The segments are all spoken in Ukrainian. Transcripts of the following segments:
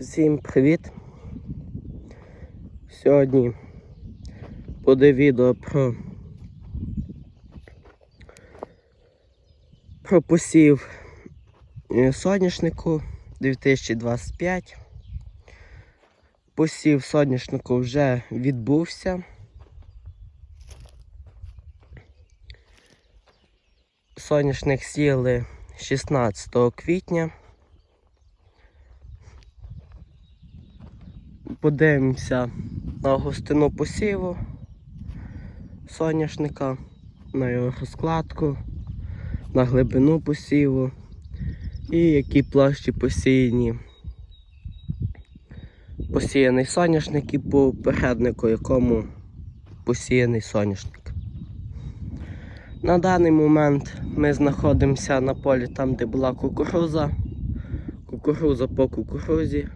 Всім привіт! Сьогодні буде відео про, про посів е, соняшнику 2025. Посів соняшнику вже відбувся. Соняшник сіяли 16 квітня. Подивимося на густину посіву соняшника, на його розкладку, на глибину посіву і які площі посіяні. Посіяний соняшник і по переднику, якому посіяний соняшник. На даний момент ми знаходимося на полі там, де була кукуруза. Кукуруза по кукурузі.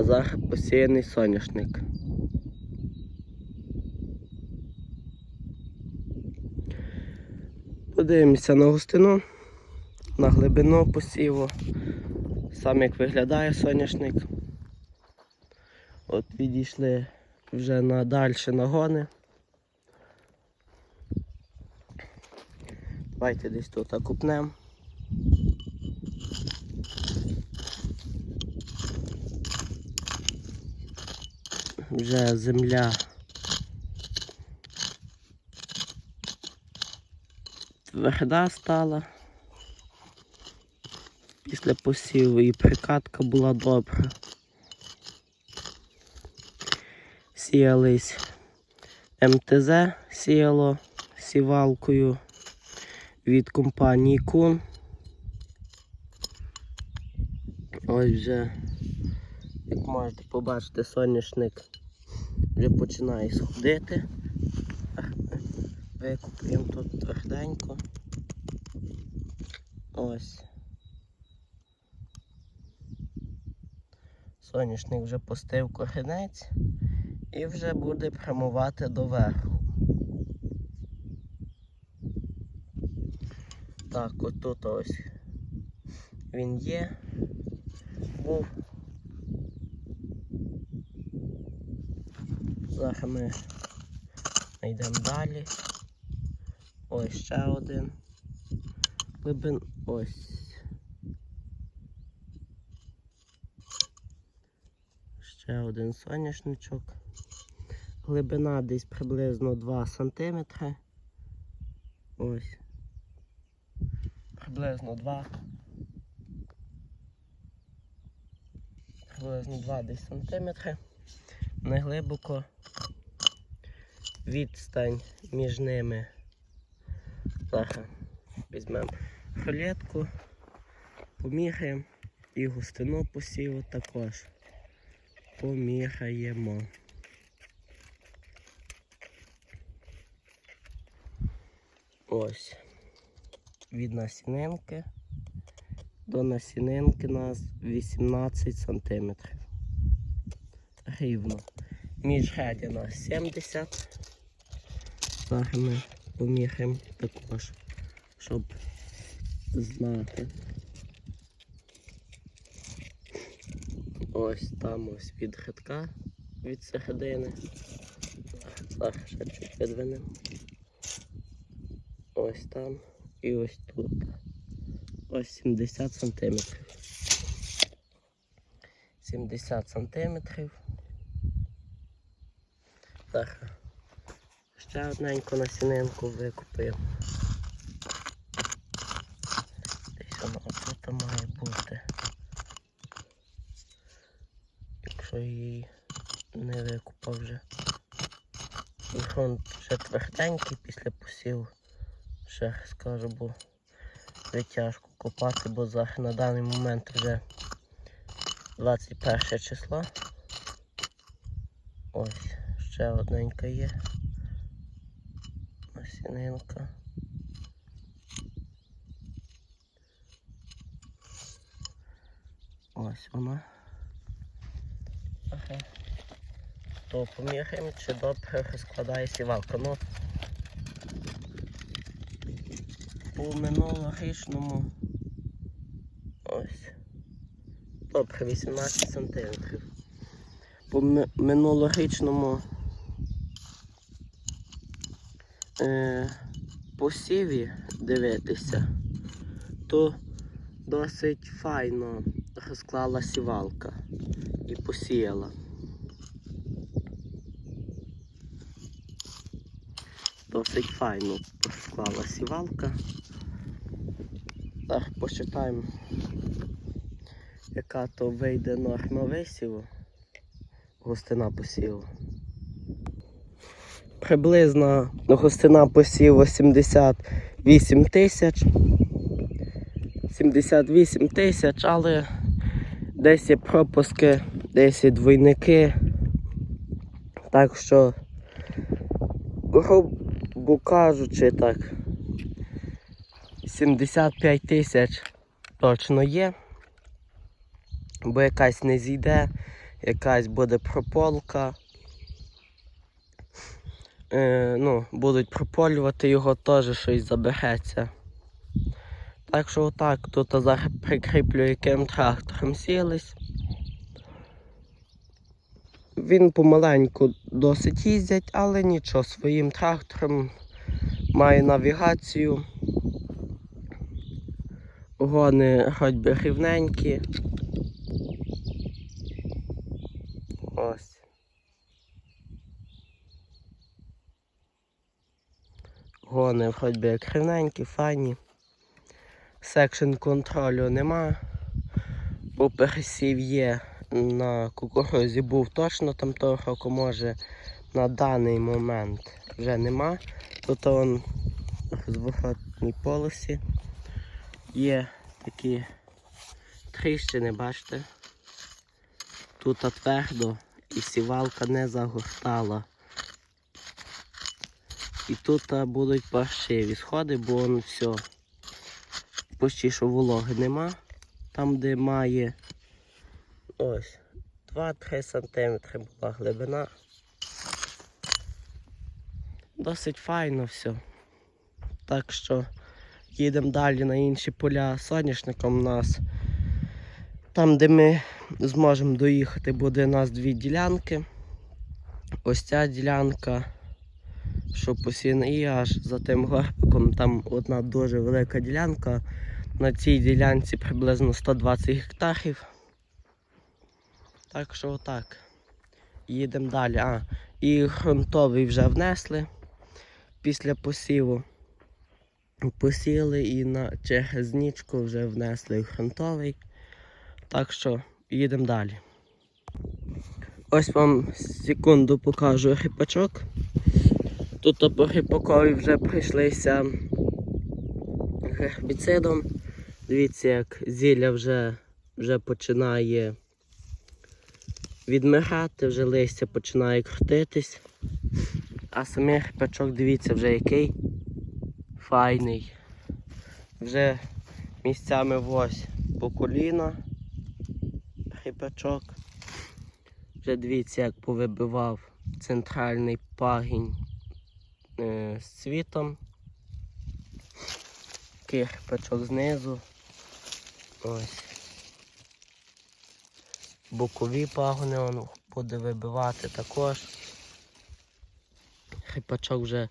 А зараз посіяний соняшник. Подивимося на густину, на глибину посіву, сам як виглядає соняшник. От відійшли вже на далі нагони. Давайте десь тут окупнемо. Вже земля тверда стала. Після посіву і прикатка була добра. Сіялись МТЗ, сіяло сівалкою від компанії Кун. Ось вже, як можете побачити, соняшник вже починає сходити. Викупуємо тут тверденько. Ось. Соняшник вже пустив корінець і вже буде прямувати до верху. Так, отут ось він є, був. Зараз ми йдемо далі. Ось ще один. Глибин ось. Ще один соняшничок. Глибина десь приблизно 2 см. Ось. Приблизно 2. Приблизно 2 десь сантиметри. Не глибоко. Відстань між ними. Зараз візьмемо рулетку, поміряємо і густину посіву також поміряємо. Ось. Від насінинки до насінинки у нас 18 сантиметрів. Рівно. Нас 70. Зараз ми поміряємо також, щоб знати. Ось там ось від хитка від середини. Зараз ще чуть видвинемо. Ось там і ось тут. Ось 70 сантиметрів. 70 сантиметрів. Зараз ще одненьку насінинку викупив. Десь вона тут має бути. Якщо її не викупав вже. Грунт ще тверденький після посіву. Ще скажу, бо вже тяжко копати, бо зараз на даний момент вже 21 число. Ось, ще одненька є. Насінинка. Ось вона. Ага. То поміряємо, чи добре розкладає сівалка. Ну, по минулорічному ось добре 18 сантиметрів. По ми- минулорічному е, посіві дивитися, то досить файно розклала сівалка і посіяла. Досить файно розклала сівалка. Так, посчитаємо, яка то вийде норма висіву, густина посіву. Приблизно густина посіву 78 тисяч. 78 тисяч, але десь є пропуски, десь є двойники. Так що, грубо кажучи, так, 75 тисяч точно є. Бо якась не зійде, якась буде прополка. Е, ну, будуть прополювати його, теж щось забереться. Так що отак, тут зараз прикріплю, яким трактором сілись. Він помаленьку досить їздять, але нічого, своїм трактором має навігацію. Гони ходьби рівненькі. Ось. Гони вроді як рівненькі, файні. Секшн контролю нема. Бо пересів є на кукурузі був точно там того року, може на даний момент вже нема. Тут он в зворотній полосі є такі тріщини, бачите? Тут твердо і сівалка не загортала. І тут а, будуть паршиві сходи, бо воно все. Почти що вологи нема. Там, де має ось 2-3 см була глибина. Досить файно все. Так що їдемо далі на інші поля соняшником у нас. Там, де ми зможемо доїхати, буде у нас дві ділянки. Ось ця ділянка, що посіяна, і аж за тим горбиком там одна дуже велика ділянка. На цій ділянці приблизно 120 гектарів. Так що отак. Їдемо далі. А, і ґрунтовий вже внесли після посіву. Посіяли і на через нічку вже внесли ґрунтовий. Так що їдемо далі. Ось вам секунду покажу грипачок. Тут по грипакові вже прийшлися гербіцидом. Дивіться, як зілля вже, вже починає відмирати, вже листя починає крутитись. А самий грипачок, дивіться, вже який файний. Вже місцями ось по коліна хрипачок. Вже дивіться, як повибивав центральний пагінь з цвітом. Такий хрипачок знизу. Ось. Бокові пагони он буде вибивати також. Хрипачок вже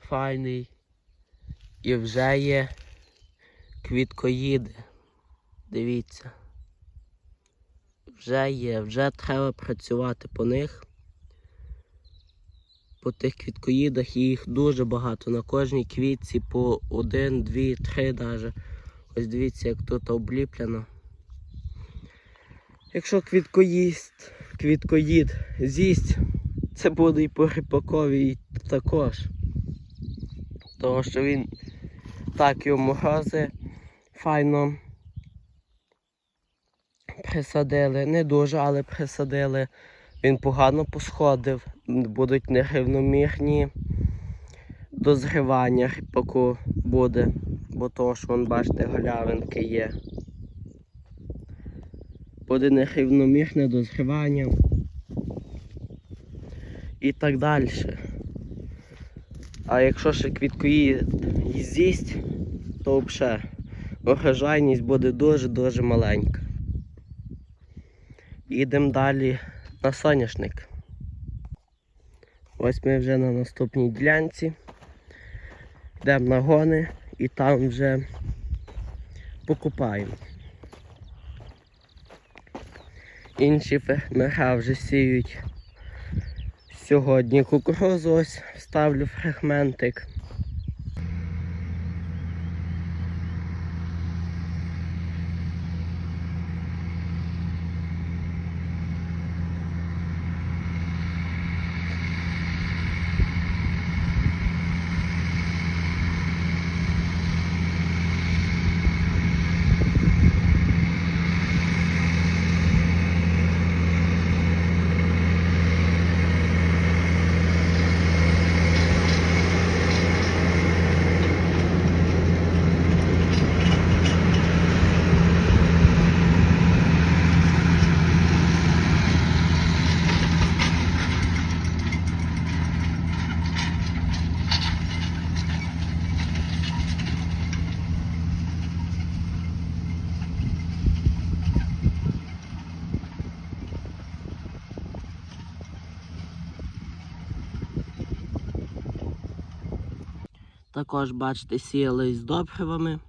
файний. І вже є квіткоїди. Дивіться. Вже є, вже треба працювати по них. По тих квіткоїдах їх дуже багато. На кожній квітці по один, дві, три навіть. Ось дивіться, як тут обліплено. Якщо квіткоїст, квіткоїд з'їсть, це буде і по ріпакові також. Тому що він так його морози файно присадили. Не дуже, але присадили. Він погано посходив. Будуть нерівномірні дозрівання ріпаку буде. Бо того, що вон, бачите, галявинки є. Буде нерівномірне дозрівання. І так далі. А якщо ще квіткої з'їсть, то взагалі урожайність буде дуже-дуже маленька. Їдемо далі на соняшник. Ось ми вже на наступній ділянці. Йдемо на гони і там вже покупаємо. Інші фермера вже сіють сьогодні кукурузу, ось ставлю фрагментик. Також, бачите, сіяли з добривами.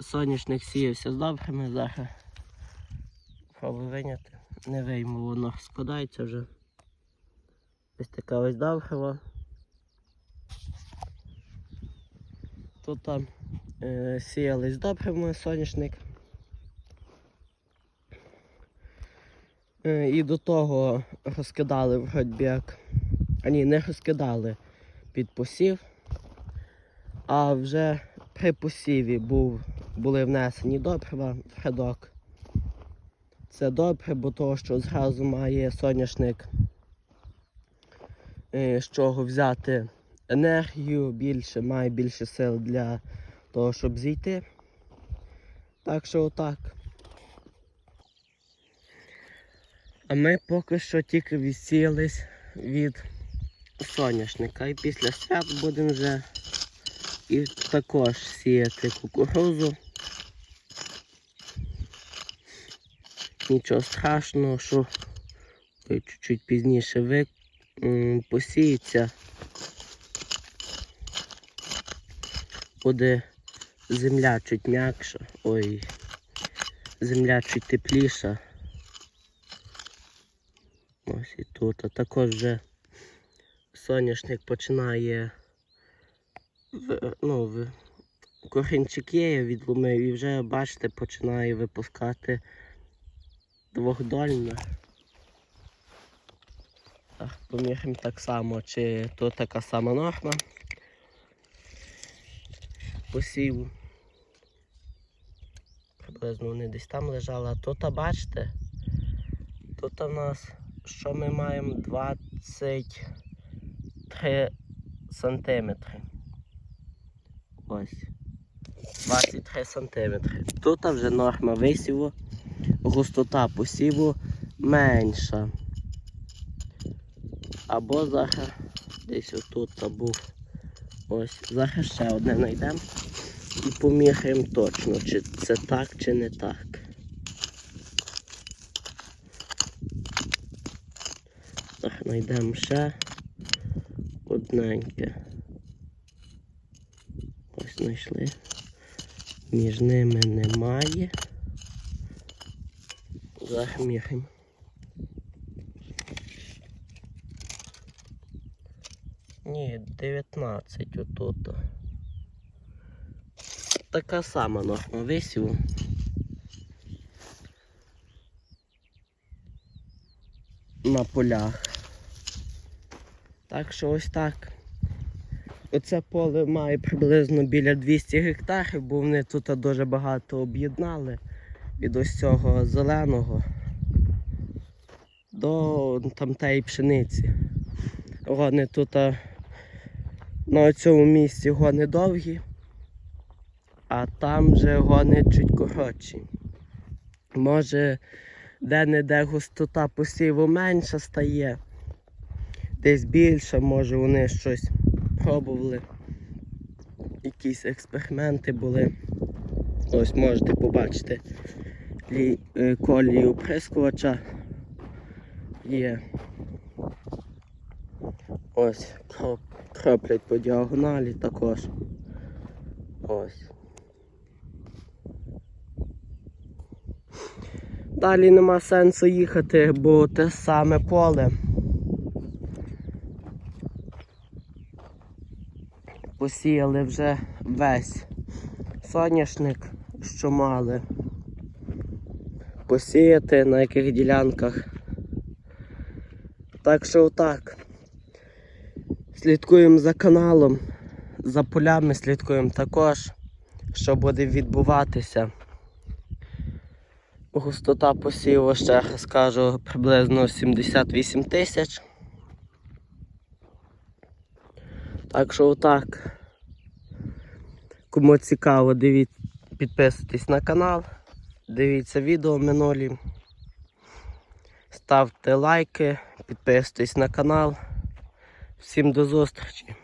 Соняшник сіявся з добрими, зараз пробую виняти. Не вийму, воно складається вже. Ось таке ось добриво. Тут там е, сіяли з добривами соняшник. Е, і до того розкидали вроді як. А ні, не розкидали під посів. А вже при посіві був, були внесені добрива в рядок. Це добре, бо того, що зразу має соняшник е, з чого взяти енергію більше, має більше сил для того, щоб зійти. Так що отак. А ми поки що тільки відсіялись від соняшника. І після свят будемо вже і також сіяти кукурузу. Нічого страшного, що чуть-чуть пізніше ви посіється. Буде земля чуть м'якша, ой, земля чуть тепліша. Ось і тут. А також вже соняшник починає ну, є, я відломив і вже, бачите, починає випускати двохдольне. Так, поміряємо так само, чи то така сама норма посіву. Приблизно вони десь там лежали, а тут, бачите, тут у нас що ми маємо 23 сантиметри. Ось. 23 сантиметри. Тут вже норма висіву, густота посіву менша. Або зараз десь отут був. Ось, зараз ще одне знайдемо і поміряємо точно, чи це так, чи не так. Так, знайдемо ще одненьке. Ось знайшли. Між ними немає. Зараз міряємо. Ні, 19 отут. Така сама норма висіву. На полях. Так що ось так. Оце поле має приблизно біля 200 гектарів, бо вони тут дуже багато об'єднали від ось цього зеленого до тамтеї пшениці. Гони тут на цьому місці гони довгі, а там вже гони чуть коротші. Може де-не-де густота посіву менша стає, десь більше, може вони щось пробували. Якісь експерименти були. Ось можете побачити, е, колії оприскувача є. Ось, кроплять по діагоналі також. Ось. Далі нема сенсу їхати, бо те саме поле. Посіяли вже весь соняшник, що мали. Посіяти на яких ділянках. Так що отак. Слідкуємо за каналом, за полями слідкуємо також, що буде відбуватися. Густота посіву, ще скажу, приблизно 78 тисяч. Так що отак. Кому цікаво, дивіться, підписуйтесь на канал, дивіться відео минулі. Ставте лайки, підписуйтесь на канал. Всім до зустрічі!